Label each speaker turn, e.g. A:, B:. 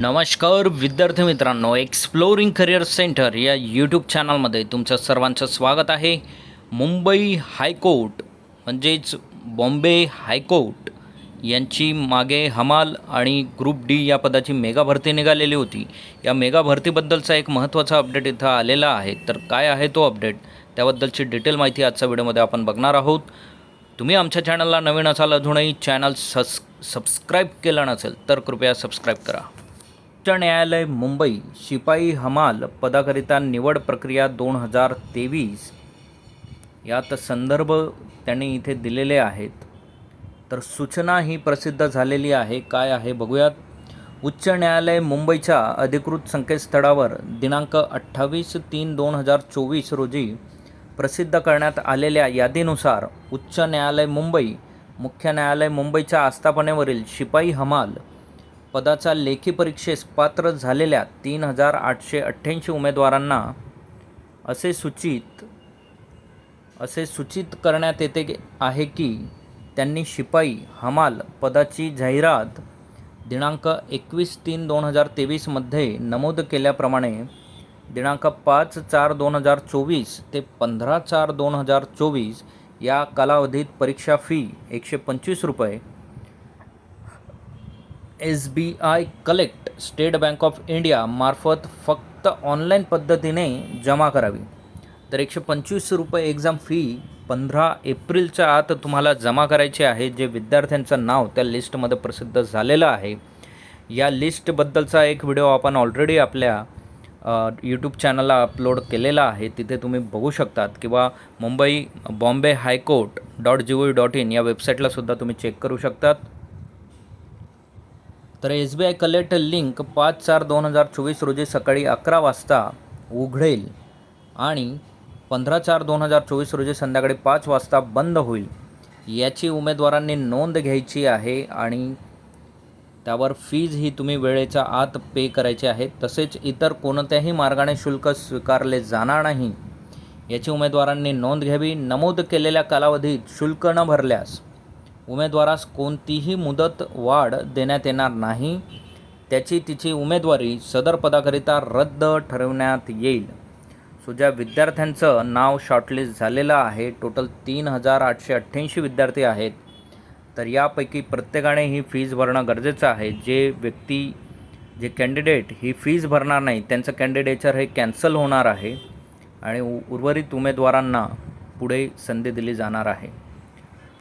A: नमस्कार विद्यार्थी मित्रांनो एक्सप्लोरिंग करिअर सेंटर या यूट्यूब चॅनलमध्ये तुमचं सर्वांचं स्वागत आहे. मुंबई हायकोर्ट म्हणजेच बॉम्बे हायकोर्ट यांची मागे हमाल आणि ग्रुप डी या पदाची मेगा भरती निघालेली होती. या मेगा भरतीबद्दलचा एक महत्त्वाचा अपडेट इथं आलेला आहे. तर काय आहे तो अपडेट त्याबद्दलची डिटेल माहिती आजच्या व्हिडिओमध्ये आपण बघणार आहोत. तुम्ही आमच्या चॅनलला नवीन असाल अजूनही चॅनल सस सबस्क्राईब केलं नसेल तर कृपया सबस्क्राईब करा. उच्च न्यायालय मुंबई शिपाई हमाल पदाकरिता निवड प्रक्रिया दोन हजार तेवीस. यात संदर्भ त्यांनी इथे दिलेले आहेत. तर सूचना ही प्रसिद्ध झालेली आहे. काय आहे बघूयात. उच्च न्यायालय मुंबईच्या अधिकृत संकेतस्थळावर दिनांक अठ्ठावीस तीन दोन हजार चोवीस रोजी प्रसिद्ध करण्यात आलेल्या यादीनुसार उच्च न्यायालय मुंबई मुख्य न्यायालय मुंबईच्या आस्थापनेवरील शिपाई हमाल पदाचा लेखी परीक्षेस पात्र झालेल्या तीन हजार आठशे अठ्ठ्याऐंशी उमेदवारांना असे सूचित असे सूचित करण्यात येते आहे की त्यांनी शिपाई हमाल पदाची जाहिरात दिनांक एकवीस तीन दोन हजार तेवीसमध्ये नमूद केल्याप्रमाणे दिनांक पाच चार दोन हजार चोवीस ते पंधरा चार दोन हजार चोवीस या कालावधीत परीक्षा फी एकशे पंचवीस रुपये S B I collect State Bank of India मार्फत फक्त ऑनलाईन पद्धतीने जमा करावी. तर एकशे पंचवीस रुपये एक्झाम फी पंधरा एप्रिलच्या आत तुम्हाला जमा करायचे आहे. जे विद्यार्थ्यांचं नाव त्या लिस्टमध्ये प्रसिद्ध झालेलं आहे. या लिस्टबद्दलचा एक व्हिडिओ आपण ऑलरेडी आपल्या यूट्यूब चॅनलला अपलोड केलेला आहे. तिथे तुम्ही बघू शकतात किंवा Mumbai Bombay high court dot G O dot in या वेबसाईटलासुद्धा तुम्ही चेक करू शकतात. तर S B I collect link पाच चार दोन हजार चोवीस रोजी सकाळी अकरा वाजता उघडेल आणि पंधरा चार दोन हजार चोवीस रोजी संध्याकाळी पाच वाजता बंद होईल. याची उमेदवारांनी नोंद घ्यायची आहे आणि त्यावर फीज ही तुम्ही वेळेच्या आत पे करायची आहे. तसेच इतर कोणत्याही मार्गाने शुल्क स्वीकारले जाणार नाही. याची उमेदवारांनी नोंद घ्यावी. नमूद केलेल्या कालावधीत शुल्क न भरल्यास उमेदवारास कोणतीही मुदत वाढ देण्यात येणार नाही. त्याची तिची उमेदवारी सदर पदाकरिता रद्द ठरवण्यात येईल. सो ज्या विद्यार्थ्यांचं नाव शॉर्टलिस्ट झालेलं आहे. टोटल तीन हजार आठशे अठ्ठ्याऐंशी विद्यार्थी आहेत. तर यापैकी प्रत्येकाने ही फीज भरणं गरजेचं आहे. जे व्यक्ती जे कॅन्डिडेट ही फीज भरणार नाही त्यांचं कॅन्डिडेचर हे कॅन्सल होणार आहे आणि उ- उर्वरित उमेदवारांना पुढे संधी दिली जाणार आहे.